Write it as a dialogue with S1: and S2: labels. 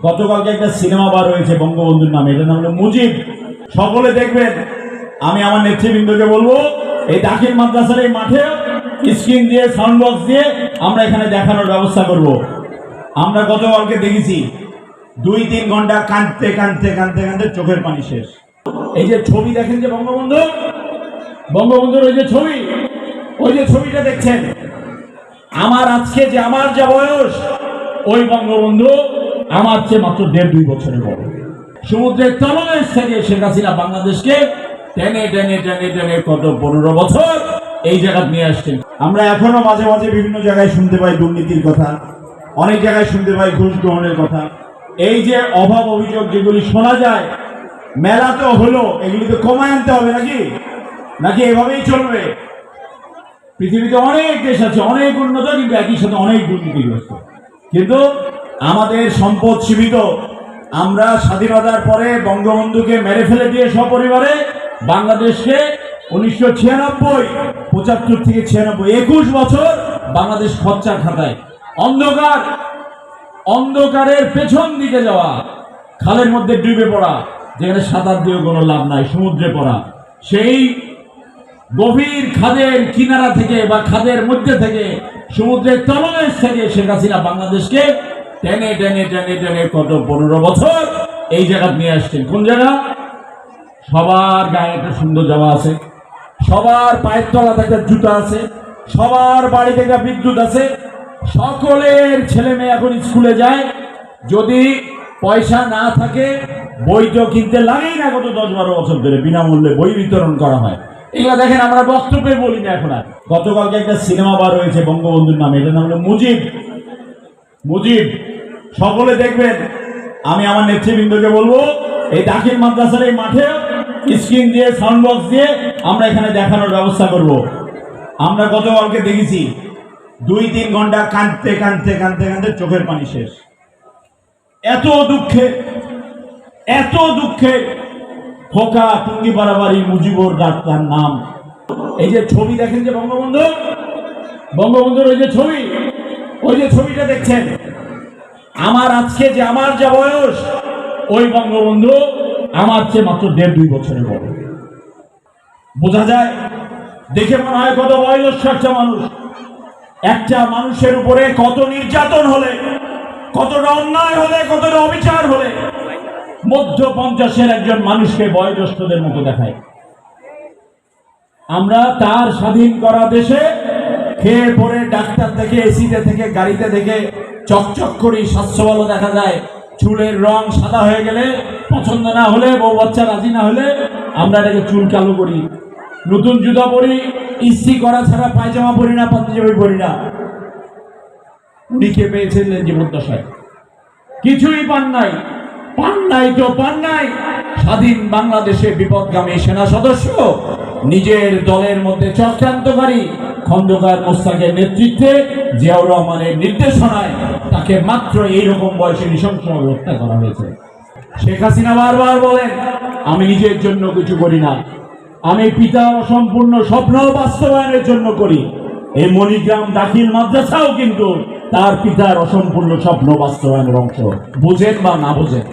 S1: গতকালকে একটা সিনেমা বার হয়েছে বঙ্গবন্ধুর নামে, এটার নাম হলো মুজিব। সকলে দেখবেন, আমি আমার নেতৃবৃন্দকে বলব, এই দাখিল মাদ্রাসার এই মাঠে স্ক্রিন দিয়ে সাউন্ড বক্স দিয়ে আমরা এখানে দেখানোর ব্যবস্থা করব। আমরা গতকালকে দেখেছি, দুই তিন ঘণ্টা কাঁদতে কাঁদতে কাঁদতে কাঁদতে চোখের পানি শেষ। এই যে ছবি দেখেন যে বঙ্গবন্ধু? বঙ্গবন্ধুর ওই যে ছবি, ওই যে ছবিটা দেখছেন? আমার আজকে যে, আমার যা বয়স, ওই বঙ্গবন্ধু আমার চেয়ে মাত্র দেড় দুই বছরের বড়। সমুদ্রের তলদেশ থেকে শেখ হাসিনা বাংলাদেশকে টেনে টেনে টেনে টেনে কত পনেরো বছর এই জায়গা নিয়ে আসছেন। আমরা এখনও মাঝে মাঝে বিভিন্ন জায়গায় শুনতে পাই দুর্নীতির কথা, অনেক জায়গায় শুনতে পাই ঘুষ গ্রহণের কথা। এই যে অভাব অভিযোগ যেগুলি শোনা যায়, মেলা তো হলো, এগুলি তো কমায় আনতে হবে নাকি? নাকি এভাবেই চলবে? পৃথিবীতে অনেক দেশ আছে, অনেক উন্নত, কিন্তু একই সাথে অনেক দুর্নীতিগ্রস্ত। কিন্তু আমাদের সম্পদ সীমিত। আমরা স্বাধীনতার পরে বঙ্গবন্ধুকে মেরে ফেলে দিয়ে সপরিবারে বাংলাদেশকে উনিশশো ছিয়ানব্বই, পঁচাত্তর থেকে ছিয়ানব্বই, একুশ বছর বাংলাদেশ খরচা খাতায় অন্ধকার, অন্ধকারের পেছন দিকে যাওয়া, খালের মধ্যে ডুবে পড়া, যেখানে সাঁতার দিয়েও কোনো লাভ নাই, সমুদ্রে পড়া। সেই গভীর খাদের কিনারা থেকে বা খাদের মধ্যে থেকে, সমুদ্রের তলদেশ থেকে শেখ হাসিনা বাংলাদেশকে টেনে টেনে টেনে টেনে কত পনেরো বছর এই জায়গা নিয়ে আসছেন। কোন জায়গা? সবার গায়ে একটা সুন্দর জামা আছে, সবার পায়ের তলাতে একটা জুতা আছে, সবার বাড়িতে একটা বিদ্যুৎ আছে, সকলের ছেলে মেয়ে এখন স্কুলে যায়। যদি পয়সা না থাকে বই তো কিনতে লাগেই না গত দশ বারো বছর ধরে, বিনামূল্যে বই বিতরণ করা হয়। এগুলো দেখেন, আমরা বক্তব্যে বলি না এখন আর। গতকালকে একটা সিনেমা বার হয়েছে, বঙ্গবন্ধুর নামে, এটার নাম হলো মুজিব। মুজিব, সকলে দেখবেন, আমি আমার নেতৃবৃন্দকে বলব, এই দাখিল মাদ্রাসার এই মাঠে স্ক্রিন দিয়ে সাউন্ড বক্স দিয়ে আমরা এখানে দেখানোর ব্যবস্থা করব। আমরা গতকালকে দেখেছি, দুই তিন ঘণ্টা কাঁদতে কাঁদতে কাঁদতে কাঁদতে চোখের পানি শেষ। এত দুঃখে এত দুঃখে খোকা টুঙ্গি বাড়াবাড়ি মুজিবুর ডাক্তার নাম। এই যে ছবি দেখেন যে বঙ্গবন্ধু? বঙ্গবন্ধুর ওই যে ছবি। ওই যে ছবিটা দেখছেন? আমার আজকে যে আমার যা বয়স, ওই বঙ্গবন্ধু আমার চেয়ে মাত্র দেড় দুই বছরের বড়। বোঝা যায়? দেখে মনে হয় কত বয়োজ্যেষ্ঠ একটা মানুষ। একটা মানুষের উপরে কত নির্যাতন হলে, কতটা অন্যায় হলে, কতটা অবিচার হলে মধ্য পঞ্চাশের একজন মানুষকে বয়োজ্যেষ্ঠদের মতো দেখায়। আমরা তার স্বাধীন করা দেশে খেয়ে পরে ডাক্তার থেকে এসিতে থেকে গাড়িতে থেকে চকচক করি স্বাস্থ্য ভালো দেখা যায়। চুলের রং সাদা হয়ে গেলে পছন্দ না হলে, বউ বাচ্চা রাজি না হলে আমরা এটাকে চুল কালো করি। নতুন জুতা পরি ইস্ত্রি করা ছাড়া পায়জামা পরি না, পাঞ্জাবি পরি না। উনি কে পেয়েছিলেন জীবদ্দশায়। কিছুই পান নাই। পান নাই তো পান নাই। স্বাধীন বাংলাদেশে বিপদগামী সেনা সদস্য, নিজের দলের মধ্যে চক্রান্তকারী খন্দকার মোস্তাকের নেতৃত্বে জিয়াউর রহমানের নির্দেশনায় তাকে মাত্র এইরকম বয়সে নৃশংসভাবে হত্যা করা হয়েছে। শেখ হাসিনা বারবার বলেন, আমি নিজের জন্য কিছু করি না। আমি পিতা অসম্পূর্ণ স্বপ্ন বাস্তবায়নের জন্য করি। এই মণিগ্রাম দাখিল মাদ্রাসাও কিন্তু তার পিতার অসম্পূর্ণ স্বপ্ন বাস্তবায়নের অংশ। বুঝেন বা না বুঝেন?